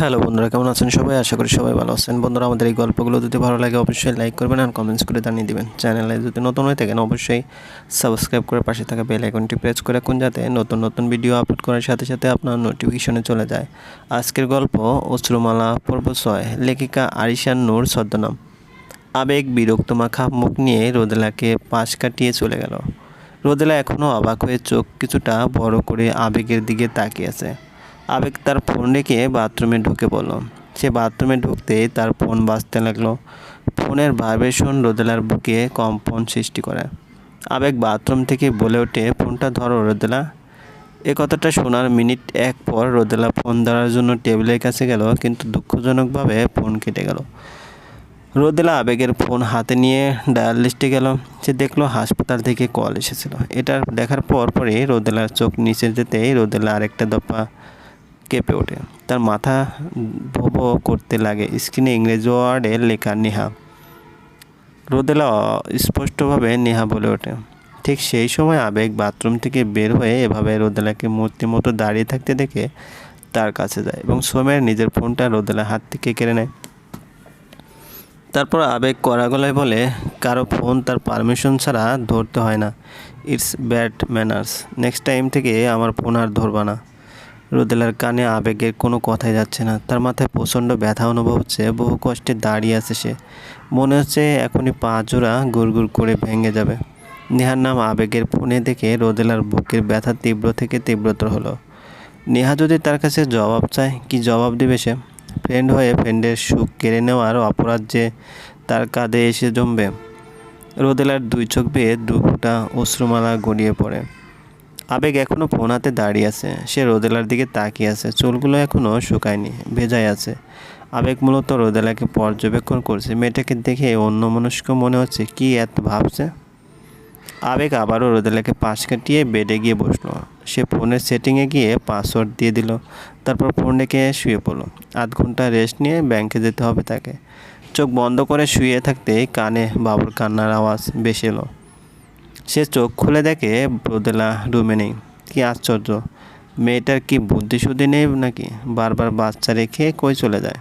Hello বন্ধুরা, কেমন আছেন সবাই? আশা করি সবাই ভালো আছেন। বন্ধুরা, আমাদের এই গল্পগুলো যদি ভালো লাগে, অবশ্যই লাইক করবেন আর কমেন্টস করে জানিয়ে দিবেন। চ্যানেলে যদি নতুন হয়ে থাকেন, অবশ্যই সাবস্ক্রাইব করে পাশে থাকা বেল আইকনটি প্রেস করে রাখুন যাতে নতুন নতুন ভিডিও আপলোড করার সাথে সাথে আপনার নোটিফিকেশনে চলে যায়। আজকের গল্প, অশ্রুমালা, পর্ব ছয়, লেখিকা আরিশান নূর, ছদ্মনাম। আবেগ বিরক্ত মাখা মুখ নিয়ে রোদেলাকে পাশ কাটিয়ে চলে গেল। রোদেলা এখনও অবাক হয়ে চোখ কিছুটা বড় করে আবেগের দিকে তাকিয়ে আছে। আবেগ তার ফোন রেখে বাথরুমে ঢুকে পড়ল। সে বাথরুমে ঢুকতেই তার ফোন বাজতে লাগল। ফোনের ভাইব্রেশন রোদেলার বুকে কম্পন সৃষ্টি করে। আবেগ বাথরুম থেকে বলে ওঠে, ফোনটা ধরো রোদেলা। এ কথাটা শোনার মিনিট এক পর রোদেলা ফোন ধরার জন্য টেবিলের কাছে গেল, কিন্তু দুঃখজনকভাবে ফোন কেটে গেল। রোদেলা আবেগের ফোন হাতে নিয়ে ডায়াল লিস্টে গেল। সে দেখল, হাসপাতাল থেকে কল এসেছিল। এটা দেখার পর পরে রোদেলার চোখ নিচে যেতেই রোদেলা আরেকটা দফা কেঁপে ওঠে। তার মাথা ভোবো করতে লাগে। স্ক্রিনে ইংরেজি ওয়ার্ডে লেখা নেহা। রোদেলা স্পষ্টভাবে নেহা বলে ওঠে। ঠিক সেই সময় আবেগ বাথরুম থেকে বের হয়ে এভাবে রোদেলাকে মূর্তি মতো দাঁড়িয়ে থাকতে দেখে তার কাছে যায় এবং সোমের নিজের ফোনটা রোদেলা হাত থেকে কেড়ে নেয়। তারপর আবেগ কড়া গলায় বলে, কারও ফোন তার পারমিশন ছাড়া ধরতে হয় না। It's bad manners. Next time থেকে আমার ফোন আর ধরবা না। রোদেলার কানে আবেগের কোনো কথাই যাচ্ছে না। তার মাথায় প্রচণ্ড ব্যথা অনুভব হচ্ছে, বহু কষ্টে দাঁড়িয়ে আছে সে। মনে হচ্ছে এখনই পা জোড়া গুড় করে ভেঙে যাবে। নেহার নাম আবেগের ফোনে দেখে রোদেলার বুকের ব্যথা তীব্র থেকে তীব্রতর হলো। নেহা যদি তার কাছে জবাব চায়, কি জবাব দেবে সে? ফ্রেন্ড হয়ে ফ্রেন্ডের সুখ কেড়ে নেওয়ার অপরাধ যে তার কাঁধে এসে জমবে। রোদেলার দুই চোখ বেয়ে দু ফোঁটা অশ্রুমালা গড়িয়ে পড়ে। আবেগ এখনও ফোন হাতে দাঁড়িয়ে আছে। সে রোদেলার দিকে তাকিয়ে আছে। চুলগুলো এখনও শুকায়নি ভেজাই আছে। আবেগ মূলত রোদেলাকে পর্যবেক্ষণ করছে। মেয়েটাকে দেখে অন্য মনস্ক মনে হচ্ছে, কি এত ভাবছে? আবেগ আবারও রোদেলাকে পাশ কাটিয়ে বেডে গিয়ে বসল। সে ফোনের সেটিংয়ে গিয়ে পাসওয়ার্ড দিয়ে দিল। তারপর ফোন রেখে শুয়ে পড়ল। আধ ঘণ্টা রেস্ট নিয়ে ব্যাংকে যেতে হবে তাকে। চোখ বন্ধ করে শুয়ে থাকতে কানে বাবুর কান্নার আওয়াজ বেশি এলো। সে চোখ খুলে দেখে রোদেলা রুমে নেই। কি আশ্চর্য। মেয়েটার কি বুদ্ধি শুদ্ধি নেই নাকি? বারবার বাচ্চা রেখে কই চলে যায়?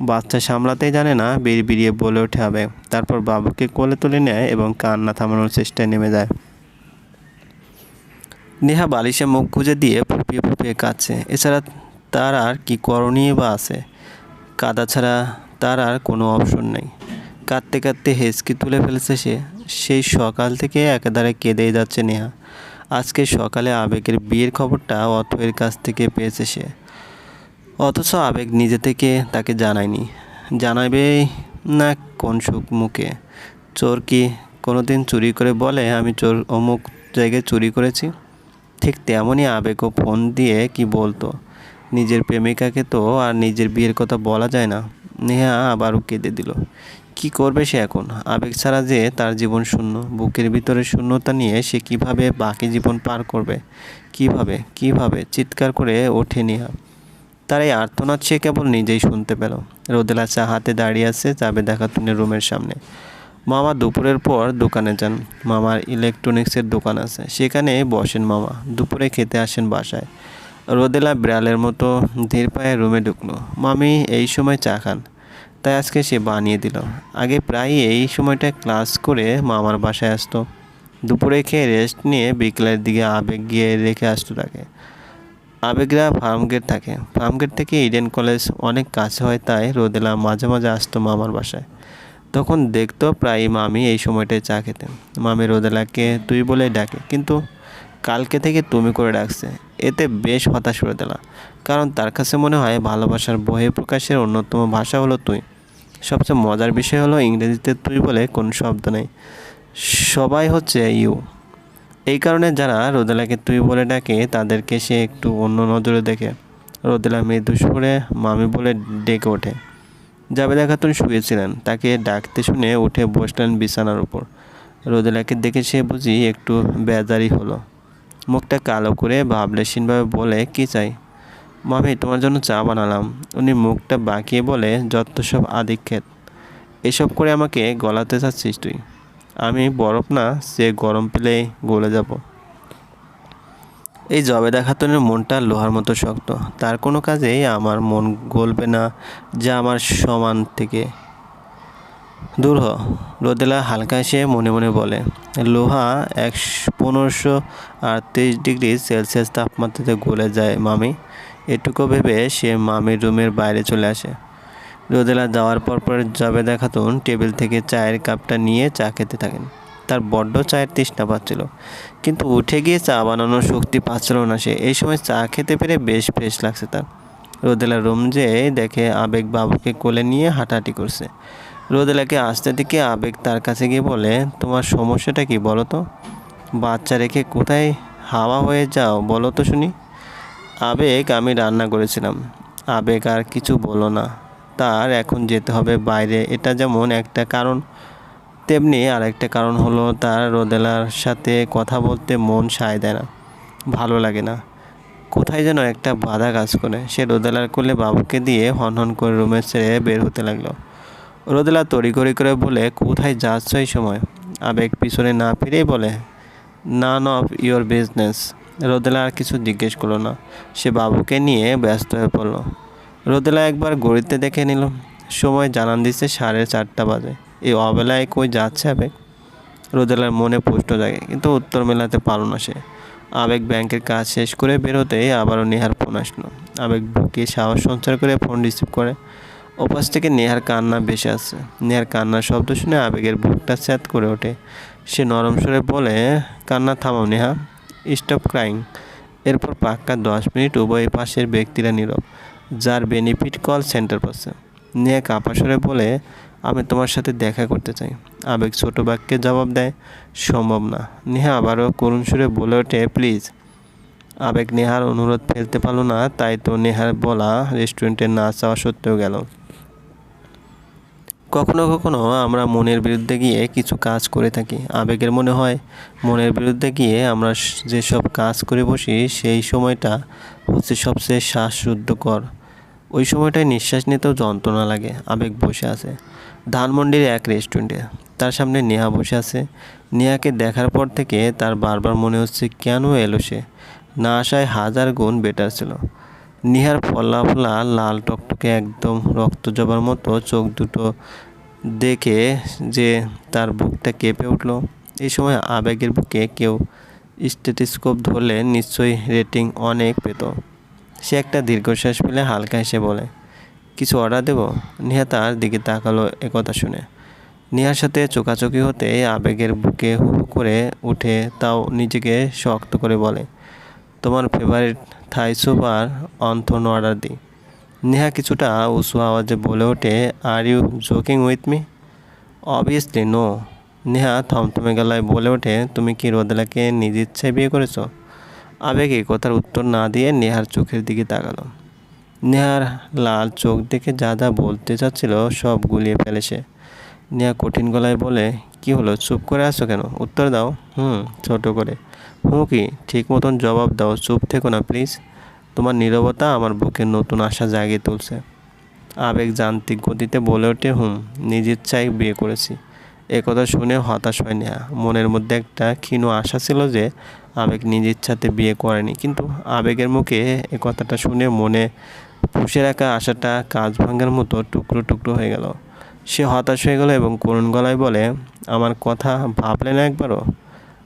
বাচ্চা সামলাতেই জানে না, বিড়বিড়িয়ে বলে ওঠে হবে তারপর বাবুকে কোলে তুলে নেয় এবং কান্না থামানোর চেষ্টায় নেমে যায়। নেহা বালিশে মুখ গুঁজে দিয়ে ফুপিয়ে ফুপিয়ে কাঁদছে। এছাড়া তার আর কি করণীয় বা আছে? কাদা ছাড়া তার আর কোনো অপশন নেই। কাঁদতে কাঁদতে হেসকি তুলে ফেলেছে সে। সেই সকাল থেকে একেবারে কেঁদেই যাচ্ছে নেহা। আজকে সকালে আবেগের বিয়ের খবরটা অথয়ের কাছ থেকে পেয়েছে সে। অথচ আবেগ নিজে থেকে তাকে জানায়নি। জানাবে না কোন সুখ মুখে। চোর কি কোনোদিন চুরি করে বলে, আমি চোর অমুক জায়গায় চুরি করেছি ঠিক তেমনই আবেগও ফোন দিয়ে কি বলতো? নিজের প্রেমিকাকে তো আর নিজের বিয়ের কথা বলা যায় না। নেহা আবারও কেঁদে দিল। কি করবে সে এখন? আবেগ ছাড়া যে তার জীবন শূন্য, বুকের ভিতরে শূন্যতা নিয়ে সে কীভাবে বাকি জীবন পার করবে? কীভাবে কীভাবে? চিৎকার করে ওঠে নেহা তার এই আর্তনাদ সে কেবল নিজেই শুনতে পেল। রোদেলা চা হাতে দাঁড়িয়ে আছে যাবে দেখাতুনে রুমের সামনে। মামা দুপুরের পর দোকানে যান। মামার ইলেকট্রনিক্সের দোকান আছে। সেখানে বসেন মামা। দুপুরে খেতে আসেন বাসায়। রোদেলা বিড়ালের মতো ধীর পায়ে রুমে ঢুকলো। মামি এই সময় চা খান। তাই আজকে সে বানিয়ে দিল। আগে প্রায় এই সময়টা ক্লাস করে মামার বাসায় আসতো। দুপুরে খেয়ে রেস্ট নিয়ে বিকেলের দিকে আবেগ গিয়ে রেখে আসতো তাকে। আবেগরা ফার্মগেট থাকে। ফার্মগেট থেকে ইডেন কলেজ অনেক কাছে হয় তাই রোদেলা মাঝে মাঝে আসতো মামার বাসায়। তখন দেখতো প্রায় মামি এই সময়টায় চা খেতেন। মামি রোদেলাকে তুই বলে ডাকে, কিন্তু কালকে থেকে তুমি করে ডাকছে। এতে বেশ হতাশ রোদেলা। কারণ তার কাছে মনে হয় ভালোবাসার বহে প্রকাশের অন্যতম ভাষা হলো তুই। সবচেয়ে মজার বিষয় হলো ইংরেজিতে তুই বলে কোনো শব্দ নেই। সবাই হচ্ছে ইউ এই কারণে যারা রোদেলাকে তুই বলে ডাকে, তাদেরকে সে একটু অন্য নজরে দেখে। রোদেলা মৃদু সুরে মামি বলে ডেকে ওঠে। জাবেদা খাতুন শুয়েছিলেন। তাকে ডাকতে শুনে উঠে বসলেন বিছানার উপর। রোদেলাকে দেখে সে বুঝি একটু বেজারি হলো। মুখটা কালো করে ভাবলেশীনভাবে বলে, কি চাই? মামি, তোমার জন্য চা বানালাম। উনি মুখটা বাঁকিয়ে বলে, যত সব আদিক্ষেত এসব করে আমাকে গলাতে চাচ্ছিস তুই? আমি বরফ না, সে গরম পেলে গলে যাব। এই জবেদা খাতুনের মনটা লোহার মতো শক্ত। তার কোনো কাজেই আমার মন গলবে না, যা আমার সমান থেকে। দূর হ। রোদেলা হালকা এসে মনে মনে বলে, লোহা এক পনেরোশো আটত্রিশ ডিগ্রি সেলসিয়াস তাপমাত্রাতে গলে যায়, মামি। এটুকু ভেবে সে মামির রুমের বাইরে চলে আসে। রোদেলা যাওয়ার পর পর জাবেদা খাতুন টেবিল থেকে চায়ের কাপটা নিয়ে চা খেতে থাকেন। তার বড্ড চায়ের তৃষ্ণা পাচ্ছিল। কিন্তু উঠে গিয়ে চা বানানোর শক্তি পাচ্ছিল না সে। এই সময় চা খেতে পেরে বেশ ফ্রেশ লাগছে তার। রোদেলা রুম যেয়ে দেখে আবেগ বাবুকে কোলে নিয়ে হাঁটাহাঁটি করছে। রোদেলাকে আসতে দিকে আবেগ তার কাছে গিয়ে বলে, তোমার সমস্যাটা কি বলো তো? বাচ্চা রেখে কোথায় হাওয়া হয়ে যাও বলো তো শুনি। আবেগ আমি রান্না করেছিলাম। আবেগ আর কিছু বলো না। তার এখন যেতে হবে বাইরে। এটা যেমন একটা কারণ, তেমনি আরেকটা কারণ হলো তার রোদেলার সাথে কথা বলতে মন সায় দেয় না। ভালো লাগে না। কোথায় যেন একটা বাধা কাজ করে। সে রোদেলার কোলে বাবুকে দিয়ে হন হন করে রুমে ছেড়ে বের হতে লাগল। রোদেলা তড়িঘড়ি করে বলে, কোথায় যাচ্ছ এই সময়? আবেগ পিছনে না ফিরেই বলে none of your business Rodela আর কিছু জিজ্ঞেস করল না। সে বাবুকে নিয়ে ব্যস্ত হয়ে পড়ল। রোদেলা একবার গড়িতে দেখে নিল। সময় জানান দিচ্ছে সাড়ে চারটা বাজে। এই অবেলায় কই যাচ্ছে আবেগ? রোদেলার মনে প্রশ্ন জাগে, কিন্তু উত্তর মেলাতে পারল না সে। আবেগ ব্যাংকের কাজ শেষ করে বেরোতেই আবারও নেহার ফোন আসলো। আবেগ বুকে সাহস সঞ্চার করে ফোন রিসিভ করে। ওপাশ থেকে নেহার কান্না ভেসে আসছে। নেহার কান্নার শব্দ শুনে আবেগের বুকটা স্যাত করে ওঠে। সে নরম সুরে বলে, কান্না থামাও নেহা। Stop crying. এরপর পাক্কা দশ মিনিট উভয় পাশের ব্যক্তিরা নীরব, যার বেনিফিট কল সেন্টার পাচ্ছে নেহা কাপা সরে বলে, আমি তোমার সাথে দেখা করতে চাই। আবেগ ছোট বাক্যে জবাব দেয়, সম্ভব না। নেহা আবারও করুণ সুরে বলে ওঠে, প্লিজ। আবেগ নেহার অনুরোধ ফেলতে পারল না, তাই তো নেহার বলা রেস্টুরেন্টে না চাওয়া সত্ত্বেও গেল। কখনো কখনো আমরা মনের বিরুদ্ধে গিয়ে কিছু কাজ করে থাকি। আবেগের মনে হয়, মনের বিরুদ্ধে গিয়ে আমরা যেসব কাজ করে বসি, সেই সময়টা হচ্ছে সবচেয়ে শ্বাসরুদ্ধকর। ওই সময়টায় নিঃশ্বাস নিতেও যন্ত্রণা লাগে, আবেগ বসে আছে। ধানমন্ডির এক রেস্টুরেন্টে তার সামনে নেহা বসে আছে। নেহাকে দেখার পর থেকে তার বারবার মনে হচ্ছে, কেন এলো সে? না আসায় হাজার গুণ বেটার ছিল। নিহার ফলা ফলা লাল টকটকে একদম রক্ত জবার মতো চোখ দুটো দেখে যে তার বুকটা কেঁপে উঠল। এই সময় আবেগের বুকে কেউ স্টেটিস্কোপ ধরলে নিশ্চয়ই রেটিং অনেক পেত। সে একটা দীর্ঘশ্বাস ফেলে হালকা হেসে বলে, কিছু অর্ডার দেবো? নেহা তার দিকে তাকালো একথা শুনে। নেহার সাথে চোকাচোকি হতে আবেগের বুকে হু হু করে উঠে তাও নিজেকে শক্ত করে বলে, তোমার ফেভারিট থাই সুপার অন্থন অর্ডার দিই নেহা কিছুটা উঁচু আওয়াজে বলে ওঠে are you joking with me obviously no Neha থমথমে গলায় বলে ওঠে, তুমি কি রোদেলাকে নিজ ইচ্ছায় বিয়ে করেছ? আবেগে কথার উত্তর না দিয়ে নেহার চোখের দিকে তাকালো। নেহার লাল চোখ দেখে যা যা বলতে চাচ্ছিল সব গুলিয়ে ফেলে সে। নেহা কঠিন গলায় বলে, কি হলো, চুপ করে আছো কেন? উত্তর দাও। হুম, ছোট করে। হুঁ কি? ঠিক মতন জবাব দাও, চুপ থেকো না, প্লিজ। তোমার নীরবতা আমার বুকে নতুন আশা জাগিয়ে তুলছে। আবেগ যান্ত্রিক গতিতে বলে ওঠে, হুম, নিজ ইচ্ছায় বিয়ে করেছি। এ কথা শুনে হতাশ হয় নেহা। মনের মধ্যে একটা ক্ষীণ আশা ছিল যে, আবেগ নিজ ইচ্ছাতে বিয়ে করেনি। কিন্তু আবেগের মুখে এ কথাটা শুনে মনে পুষে রাখা আশাটা কাজ ভাঙার মতো টুকরো টুকরো হয়ে গেল। সে হতাশ হয়ে গেল এবং করুণ গলায় বলে, আমার কথা ভাবলে না একবারও?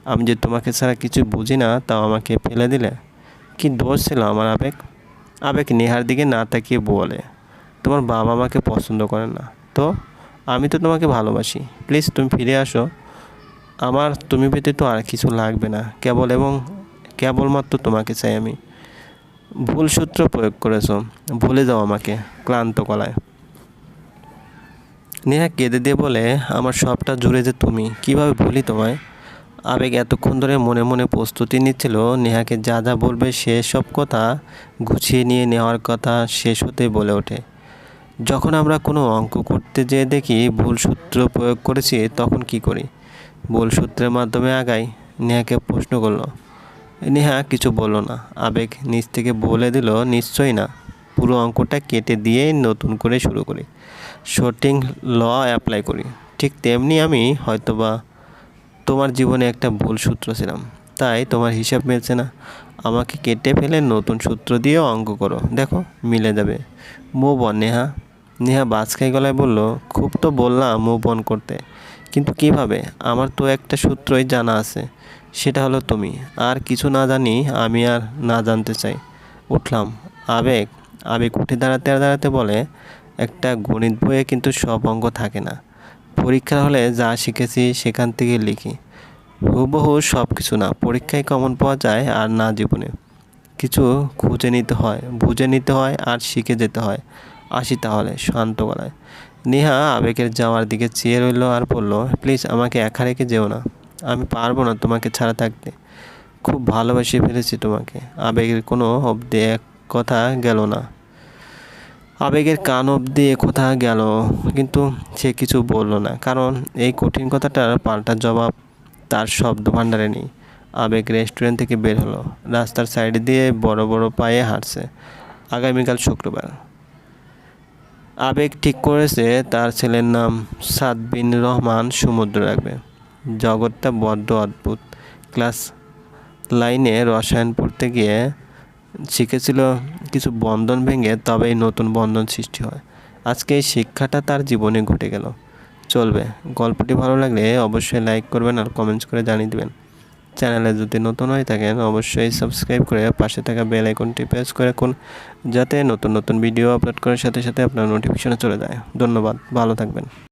আমি যে তোমাকে ছাড়া কিছু বুঝি না, তাও আমাকে ফেলে দিলে? কি দোষ ছিল আমার আবেগ? আবেগ নেহার দিকে না তাকিয়ে বলে, তোমার বাবা আমাকে পছন্দ করে না। তো? আমি তো তোমাকে ভালোবাসি। প্লিজ তুমি ফিরে আসো। আমার তুমি পেতে তো আর কিছু লাগবে না। কেবল এবং কেবলমাত্র তোমাকে চাই আমি। ভুল সূত্র প্রয়োগ করেছ। ভুলে যাও আমাকে ক্লান্ত গলায়। নেহা কেঁদে দিয়ে বলে, আমার সবটা জুড়ে যে তুমি। কীভাবে ভুলি তোমায়? আবেগ এতক্ষণ ধরে মনে মনে প্রস্তুতি নিচ্ছিল। নেহাকে যা যা বলবে সে সব কথা গুছিয়ে নিয়ে নেওয়ার কথা শেষ হতে বলে ওঠে। যখন আমরা কোনো অঙ্ক করতে যেয়ে দেখি ভুল সূত্র প্রয়োগ করেছি, তখন কি করি? ভুল সূত্রের মাধ্যমে আগাই। নেহাকে প্রশ্ন করল, নেহা, কিছু বলল না। আবেগ নিজ থেকে বলে দিল, নিশ্চয়ই না। পুরো অঙ্কটা কেটে দিয়ে নতুন করে শুরু করি। শর্টিং ল অ্যাপ্লাই করি। ঠিক তেমনি আমি হয়তোবা তোমার জীবনে একটা ভুল সূত্র ছিলাম। তাই তোমার হিসাব মিলছে না। আমাকে কেটে ফেলে নতুন সূত্র দিয়ে অঙ্ক করো। দেখো, মিলে যাবে। Move on Neha. নেহা বাজখাই গলায় বলল, খুব তো বললাম মুভ অন করতে। কিন্তু কীভাবে? আমার তো একটা সূত্রই জানা আছে। সেটা হলো তুমি। আর কিছু না জানি, আমি আর না জানতে চাই। উঠলাম। আবেগ আবেগ উঠে দাঁড়াতে দাঁড়াতে বলে, একটা গণিত বইয়ে কিন্তু সব অঙ্ক থাকে না। পরীক্ষা হলে যা শিখেছি সেখান থেকে লিখি। হুবহু সব কিছু না, পরীক্ষায় কমন পাওয়া যায় আর না জীবনে। কিছু খুঁজে নিতে হয়, বুঝে নিতে হয় আর শিখে যেতে হয়। আসি তাহলে শান্ত গলায়। নেহা আবেগের যাওয়ার দিকে চেয়ে রইল আর বলল, প্লিজ আমাকে একা রেখে যেও না। আমি পারব না তোমাকে ছাড়া থাকতে। খুব ভালোবেসে ফেলেছি তোমাকে। আবেগের কোনো অব্দি এক কথা গেল না। আবেগের কান অব্দি এ কথা গেল, কিন্তু সে কিছু বলল না। কারণ এই কঠিন কথাটার পাল্টা জবাব তার শব্দ ভাণ্ডারে নেই আবেগ রেস্টুরেন্ট থেকে বের হলো। রাস্তার সাইড দিয়ে বড় বড় পায়ে হাঁটছে। আগামীকাল শুক্রবার। আবেগ ঠিক করেছে তার ছেলের নাম সাদ বিন রহমান সমুদ্র রাখবে। জগৎটা বড্ড অদ্ভুত। ক্লাস লাইনে রসায়ন পড়তে গিয়ে শিখেছিল কিছু বন্ধন ভেঙে তবেই নতুন বন্ধন সৃষ্টি হয়। আজকে এই শিক্ষাটা তার জীবনে ঘটে গেল। চলবে। গল্পটি ভালো লাগলে অবশ্যই লাইক করবেন আর কমেন্টস করে জানিয়ে দেবেন। চ্যানেলে যদি নতুন হয়ে থাকেন, অবশ্যই সাবস্ক্রাইব করে পাশে থাকা বেল আইকনটি প্রেস করে রাখুন, যাতে নতুন নতুন ভিডিও আপলোড করার সাথে সাথে আপনার নোটিফিকেশনে চলে যায়। ধন্যবাদ। ভালো থাকবেন।